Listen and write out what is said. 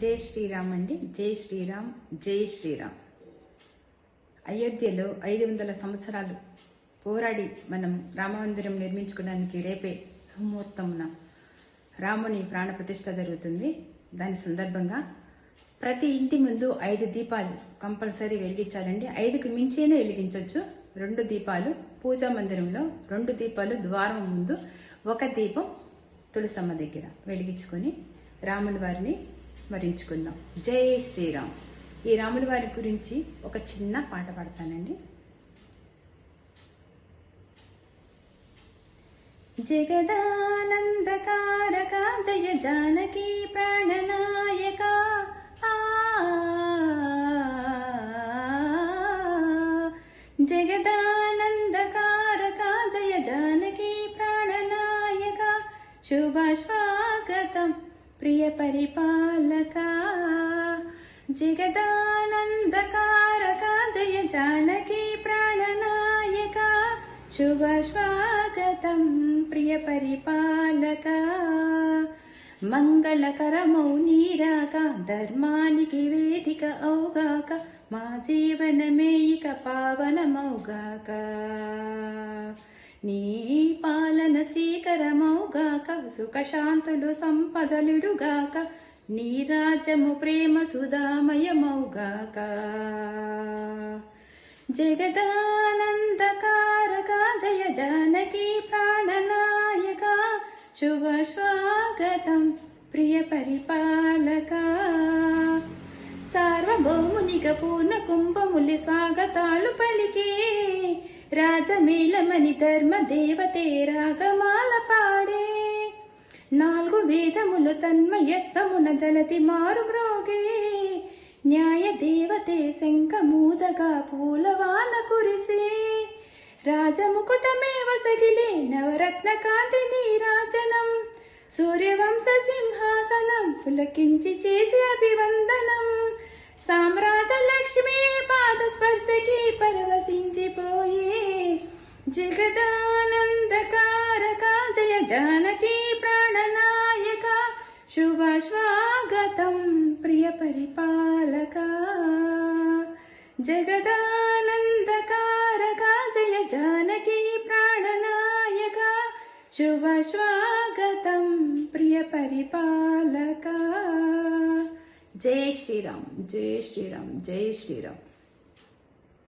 జై శ్రీరామ్ అండి. జై శ్రీరామ్ జై శ్రీరామ్. అయోధ్యలో ఐదు వందల సంవత్సరాలు పోరాడి మనం రామమందిరం నిర్మించుకోవడానికి రేపే సుముహూర్తమున రాముని ప్రాణప్రతిష్ఠ జరుగుతుంది. దాని సందర్భంగా ప్రతి ఇంటి ముందు ఐదు దీపాలు కంపల్సరీ వెలిగించాలండి. ఐదుకు మించైనా వెలిగించవచ్చు రెండు దీపాలు పూజా మందిరంలో రెండు దీపాలు ద్వారం ముందు ఒక దీపం తులసమ్మ దగ్గర వెలిగించుకొని రాముని వారిని స్మరించుకుందాం. జై శ్రీరామ్. ఈ రాముల వారి గురించి ఒక చిన్న పాట పాడతానండి. జగదానందకారక జయ జానకి ప్రాణనాయక జగదానందకారక జయ జానకి ప్రాణనాయక శుభ స్వాగతం. ప్రియ పరిపాలక జగదానందకారక జయ జానకి ప్రాణనాయక శుభ స్వాగతం ప్రియ పరిపాలక. మంగళకరమౌ నీరాక ధర్మానికి వేదిక అవుగాక మా జీవనమే ఇక పావనమౌగాక నీ పాలన శ్రీకరమౌగాక సుఖశాంతులు సంపదలుడుగాక నీరాజము ప్రేమ సుధామయమౌగాక. జగదానందకారక జయ జానకి ప్రాణనాయక శుభ స్వాగతం ప్రియ పరిపాలక. సార్వభౌమునిక పూర్ణ కుంభములి స్వాగతాలు పలికే రాజమేళమని ధర్మ దేవతే రాగమాల పాడే. నాలుగు వేదములు తన్మయత్వమున జలతి మారు మ్రోగే. న్యాయ దేవతే శంఖమూదగా పూలవాన కురిసే. రాజముకుటమేవ సగిలే నవరత్న కాంతి నీరాజనం. సూర్యవంశ సింహాసనం పులకించి చేసి అభివందనం. సామ్రాజ జగదానందకారక జయ జానకీ ప్రాణనాయక శుభ స్వాగతం ప్రియ పరిపాలక జగదానందకారక జయ జానకీ ప్రాణనాయక శుభ స్వాగతం ప్రియ పరిపాలక జై శ్రీరామ్ జై శ్రీరామ్ జై శ్రీరామ్